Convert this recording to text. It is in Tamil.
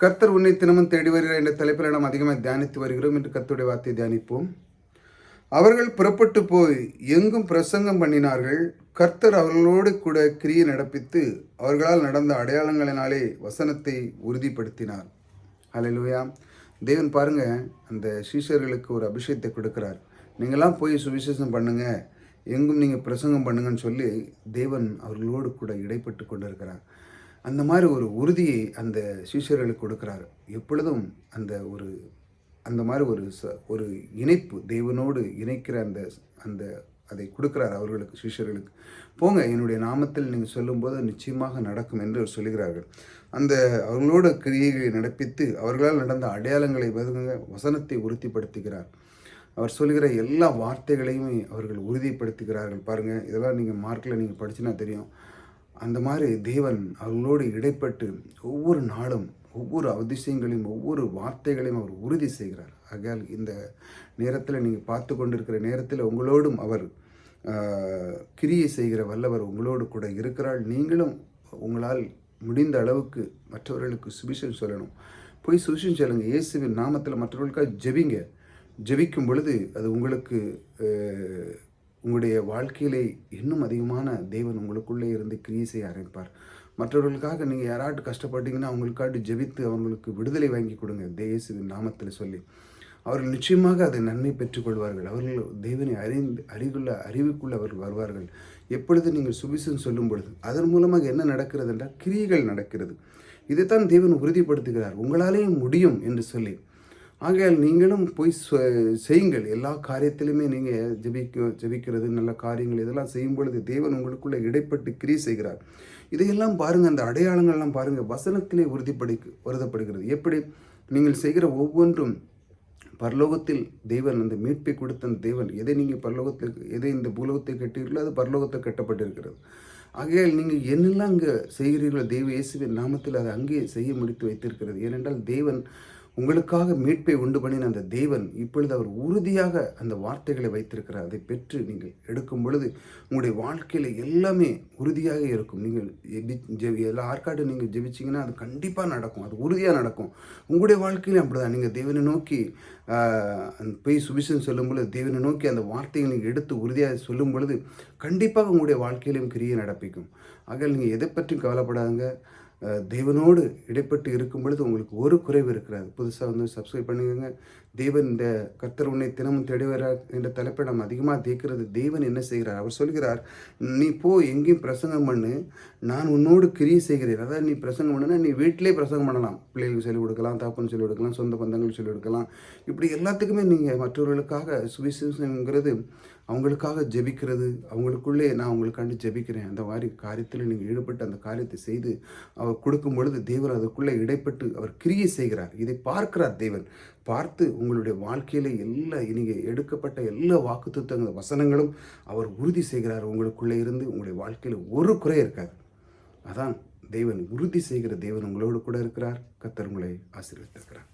கர்த்தர் உன்னை தினமும் தேடி வருகிறார் என்ற தலைப்பில் நாம் அதிகமாக தியானித்து வருகிறோம். என்று கர்த்தருடைய வார்த்தையை தியானிப்போம். அவர்கள் புறப்பட்டு போய் எங்கும் பிரசங்கம் பண்ணினார்கள். கர்த்தர் அவர்களோடு கூட கிரியை நடப்பித்து அவர்களால் நடந்த அடையாளங்களினாலே வசனத்தை உறுதிப்படுத்தினார். அலையிலுயா தேவன் பாருங்க அந்த சீஷர்களுக்கு ஒரு அபிஷேகத்தை கொடுக்கிறார். நீங்களாம் போய் சுவிசேஷம் பண்ணுங்க. எங்கும் நீங்கள் பிரசங்கம் பண்ணுங்கன்னு சொல்லி தேவன் அவர்களோடு கூட இடைப்பட்டு கொண்டிருக்கிறார். அந்த மாதிரி ஒரு உறுதியை அந்த சிஷியர்களுக்கு கொடுக்குறாரு. எப்பொழுதும் அந்த ஒரு அந்த மாதிரி ஒரு ச ஒரு இணைப்பு தெய்வனோடு இணைக்கிற அந்த அந்த அதை கொடுக்குறாரு அவர்களுக்கு சிஷியர்களுக்கு போங்க என்னுடைய நாமத்தில் நீங்கள் சொல்லும்போது நிச்சயமாக நடக்கும் என்று அவர் சொல்லுகிறார்கள். அந்த அவர்களோட கிரியைகளை நடப்பித்து அவர்களால் நடந்த அடையாளங்களை வருங்க வசனத்தை உறுதிப்படுத்துகிறார். அவர் சொல்கிற எல்லா வார்த்தைகளையுமே அவர்கள் உறுதிப்படுத்துகிறார்கள். பாருங்கள் இதெல்லாம் நீங்கள் மார்க்கில் நீங்கள் படிச்சுனா தெரியும். அந்த மாதிரி தேவன் அவர்களோடு இடைப்பட்டு ஒவ்வொரு நாளும் ஒவ்வொரு அதிசயங்களையும் ஒவ்வொரு வார்த்தைகளையும் அவர் உறுதி செய்கிறார். ஆகையால் இந்த நேரத்தில் நீங்கள் பார்த்து கொண்டிருக்கிற நேரத்தில் உங்களோடும் அவர் கிரியை செய்கிற வல்லவர் உங்களோடு கூட இருக்கிறாள் நீங்களும் உங்களால் முடிந்த அளவுக்கு மற்றவர்களுக்கு சுபிஷம் சொல்லணும். போய் சுபிஷம் சொல்லுங்க. இயேசுவின் நாமத்தில் மற்றவர்களுக்காக ஜெபிங்க. ஜெபிக்கும் பொழுது அது உங்களுக்கு உங்களுடைய வாழ்க்கையிலே இன்னும் அதிகமான தேவன் உங்களுக்குள்ளே இருந்து கிரியை செய்ய ஆரம்பிப்பார். மற்றவர்களுக்காக நீங்கள் யாராட்டு கஷ்டப்பட்டீங்கன்னா அவங்களுக்காட்டு ஜெபித்து அவங்களுக்கு விடுதலை வாங்கி கொடுங்க தேயேசுவின் நாமத்தில் சொல்லி. அவர்கள் நிச்சயமாக அதை நன்மை பெற்றுக்கொள்வார்கள். அவர்கள் தேவனை அறிந்து அறிவுள்ள அறிவுக்குள்ள அவர்கள் வருவார்கள். எப்பொழுது நீங்கள் சுபிசுன்னு சொல்லும் பொழுது அதன் மூலமாக என்ன நடக்கிறது என்றால் கிரியைகள் நடக்கிறது. இதைத்தான் தேவன் உறுதிப்படுத்துகிறார். உங்களாலேயும் முடியும் என்று சொல்லி. ஆகையால் நீங்களும் போய் செய்யுங்கள். எல்லா காரியத்திலுமே நீங்கள் ஜெபிக்க ஜெபிக்கிறது நல்ல காரியங்கள் இதெல்லாம் செய்யும் பொழுது தேவன் உங்களுக்குள்ளே இடைப்பட்டு கிரி செய்கிறார். இதையெல்லாம் பாருங்கள் அந்த அடையாளங்கள்லாம் பாருங்கள் வசனத்திலே உறுதிப்படி வருதப்படுகிறது எப்படி? நீங்கள் செய்கிற ஒவ்வொன்றும் பரலோகத்தில் தேவன் அந்த மீட்பை கொடுத்த அந்த தேவன். எதை நீங்கள் பரலோகத்தில் எதை இந்த பூலோகத்தை கட்டீர்களோ அது பரலோகத்தில் கட்டப்பட்டிருக்கிறது. ஆகையால் நீங்கள் என்னெல்லாம் அங்கே செய்கிறீர்களோ தெய்வ இயேசுவின் நாமத்தில் அதை அங்கே செய்ய முடித்து வைத்திருக்கிறது. ஏனென்றால் தேவன் உங்களுக்காக மீட்பை உண்டு பண்ணின அந்த தேவன் இப்பொழுது அவர் உறுதியாக அந்த வார்த்தைகளை வைத்திருக்கிறார். அதை பெற்று நீங்கள் எடுக்கும் பொழுது உங்களுடைய வாழ்க்கையில் எல்லாமே உறுதியாக இருக்கும். நீங்கள் எபி- ஜெபி எல்லா ஆற்காடு நீங்கள் ஜெபிச்சிங்கன்னா அது கண்டிப்பாக நடக்கும். அது உறுதியாக நடக்கும். உங்களுடைய வாழ்க்கையிலும் அப்படிதான். நீங்கள் தேவனை நோக்கி போய் சுபிஷன் சொல்லும் பொழுது தேவனை நோக்கி அந்த வார்த்தையை நீங்கள் எடுத்து உறுதியாக சொல்லும் பொழுது கண்டிப்பாக உங்களுடைய வாழ்க்கையிலும் கிரியை நடப்பிக்கும். ஆக நீங்கள் எதை பற்றியும் கவலைப்படாதுங்க. தேவனோடு இடைப்பட்டு இருக்கும் பொழுது உங்களுக்கு ஒரு குறைவு இருக்கிறாது. புதுசாக வந்து சப்ஸ்கிரைப் பண்ணிக்கோங்க. தேவன் இந்த கர்த்தர் உன்னை தினமும் தேடுவார் என்ற தலைப்பை நம்ம அதிகமாக தேய்க்கிறது தேவன் என்ன செய்கிறார்? அவர் சொல்கிறார் நீ போ எங்கேயும் பிரசங்கம் பண்ணு. நான் உன்னோடு கிரியை செய்கிறேன். அதாவது நீ பிரசங்கம் பண்ணுனா நீ வீட்டிலே பிரசங்கம் பண்ணலாம். பிள்ளைகளுக்கு சொல்லிக் கொடுக்கலாம் தாப்புன்னு சொல்லிக் கொடுக்கலாம் சொந்த பந்தங்களுக்கு சொல்லிக் கொடுக்கலாம். இப்படி எல்லாத்துக்குமே நீங்கள் மற்றவர்களுக்காக சுவிசேஷங்கிறது அவங்களுக்காக ஜெபிக்கிறது. அவங்களுக்குள்ளே நான் அவங்களுக்காண்டி ஜெபிக்கிறேன். அந்த மாதிரி காரியத்தில் நீங்கள் ஈடுபட்டு அந்த காரியத்தை செய்து அவர் கொடுக்கும் பொழுது தேவன் அதுக்குள்ளே இடைப்பட்டு அவர் கிரியை செய்கிறார். இதை பார்க்கிறார் தேவன். பார்த்து உங்களுடைய வாழ்க்கையில எல்லா நீங்கள் எடுக்கப்பட்ட எல்லா வாக்குத்தத்தங்கள் வசனங்களும் அவர் உறுதி செய்கிறார். உங்களுக்குள்ளே இருந்து உங்களுடைய வாழ்க்கையில் ஒரு குறை இருக்காது. அதான் தேவன் உறுதி செய்கிற தேவன் உங்களோடு கூட இருக்கிறார். கத்தர் உங்களை ஆசீர்வதித்திருக்கிறார்.